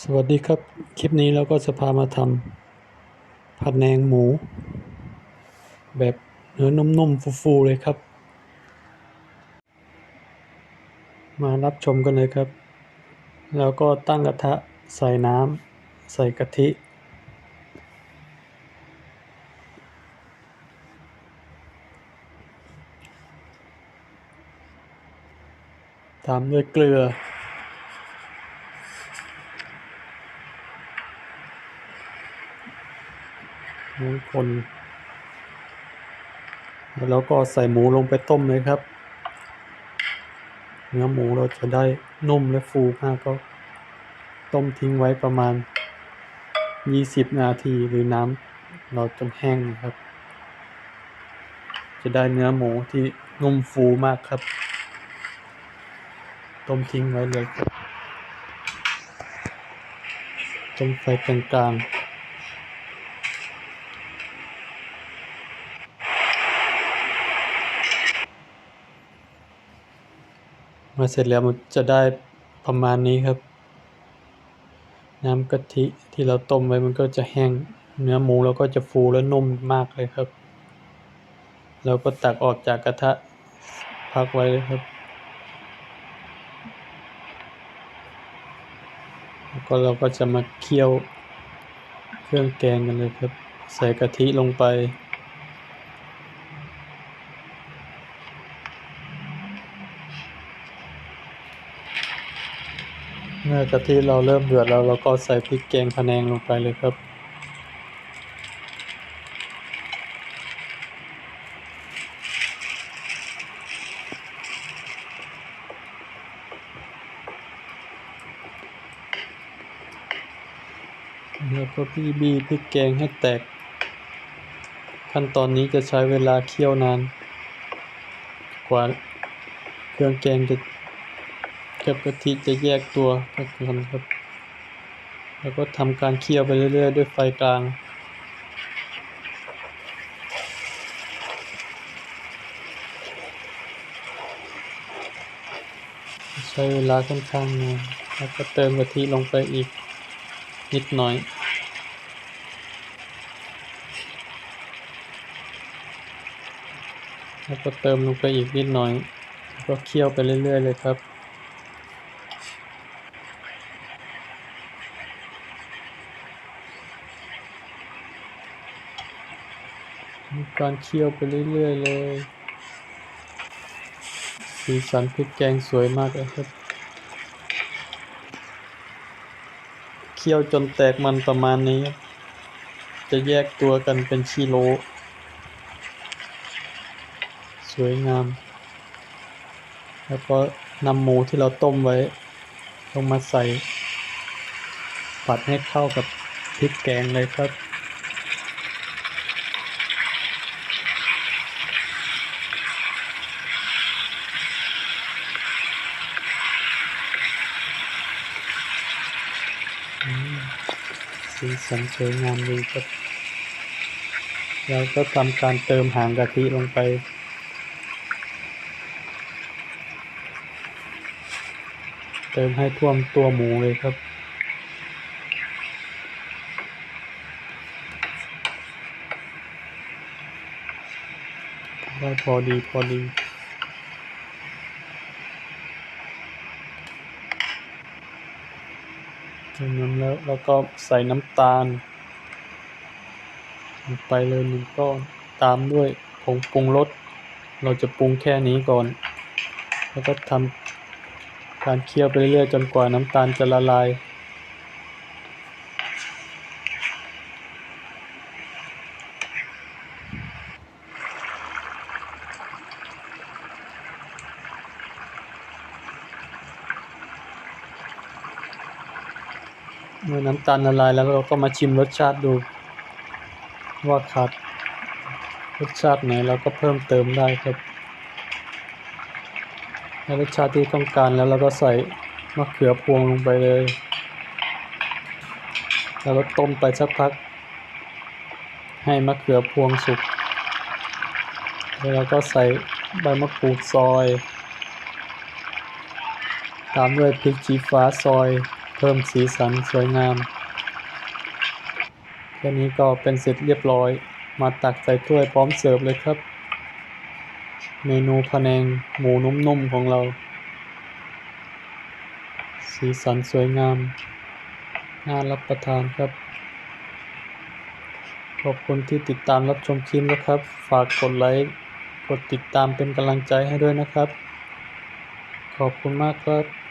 สวัสดีครับ คลิปนี้เราก็จะพามาทำผัดแหนงหมู แบบเนื้อนุ่มๆฟูๆเลยครับ มารับชมกันเลยครับ แล้วก็ตั้งกระทะใส่น้ำใส่กะทิ ตามด้วยเกลือ น้ำคนแล้วก็ใส่หมูลงไปต้มเลยครับ เนื้อหมูเราจะได้นุ่มและฟูมากก็ต้มทิ้งไว้ประมาณ 20 นาทีหรือน้ำเราจนแห้งนะครับ จะได้เนื้อหมูที่นุ่มฟูมากครับ ต้มทิ้งไว้เลยครับต้มไฟกลางๆ มาเสร็จแล้วมันจะได้ประมาณนี้ครับ น้ำกะทิที่เราต้มไว้มันก็จะแห้งเนื้อหมูเราก็จะฟูและนุ่มมากเลยครับ เราก็ตักออกจากกระทะพักไว้เลยครับ แล้วก็เราก็จะมาเคี่ยวเครื่องแกงกันเลยครับ ใส่กะทิลงไป เมื่อกะทิเราเริ่มเดือดแล้วเราก็ใส่พริกแกงพะแนงลงไปเลยครับ แล้วก็พี่บีพริกแกงให้แตก ขั้นตอนนี้จะใช้เวลาเคี่ยวนาน กว่าเครื่องแกงจะ กับกะทิจะแยกตัวกันครับ แล้วก็ทำการเคี่ยวไปเรื่อยๆ ด้วยไฟกลางใช้เวลาค่อนข้างนานแล้วก็เติมกะทิลงไปอีกนิดหน่อย แล้วก็เติมลงไปอีกนิดหน่อยแล้วก็เคี่ยวไปเรื่อยๆเลยครับ มีการเคี่ยวไปเรื่อยๆเลย สีสันพริกแกงสวยมากเลยครับ เคี่ยวจนแตกมันประมาณนี้ จะแยกตัวกันเป็นชิโล สวยงาม แล้วก็นำหมูที่เราต้มไว้ ลงมาใส่ ผัดให้เข้ากับพริกแกงเลยครับ สีสันสวยงามดีครับแล้วก็ทำการเติมหางกะทิลงไป เติมให้ท่วมตัวหมูเลยครับได้พอดีพอดี จากนั้นแล้วแล้วก็ใส่น้ำตาลลงไปเลยหนึ่งก้อนตามด้วยผงปรุงรสเราจะปรุงแค่นี้ก่อน แล้วก็ทำการเคี่ยวไปเรื่อยๆจนกว่าน้ำตาลจะละลาย เมื่อน้ำตาลละลายแล้วเราก็มาชิมรสชาติดู ว่าขาดรสชาติไหนเราก็เพิ่มเติมได้ครับในรสชาติที่ต้องการแล้วเราก็ใส่มะเขือพวงลงไปเลย แล้วก็ต้มไปสักพัก ให้มะเขือพวงสุก แล้วเราก็ใส่ใบมะกรูดซอย ตามด้วยพริกชี้ฟ้าซอย พิ่มสีสันสวยงาม แค่นี้ก็เป็นเสร็จเรียบร้อย มาตักใส่ถ้วยพร้อมเสิร์ฟเลยครับ เมนูพะแนงหมูนุ่มๆของเรา สีสันสวยงาม น่ารับประทานครับ ขอบคุณที่ติดตามรับชมคลิปนะครับ ฝากกดไลค์ กดติดตามเป็นกำลังใจให้ด้วยนะครับ ขอบคุณมากครับ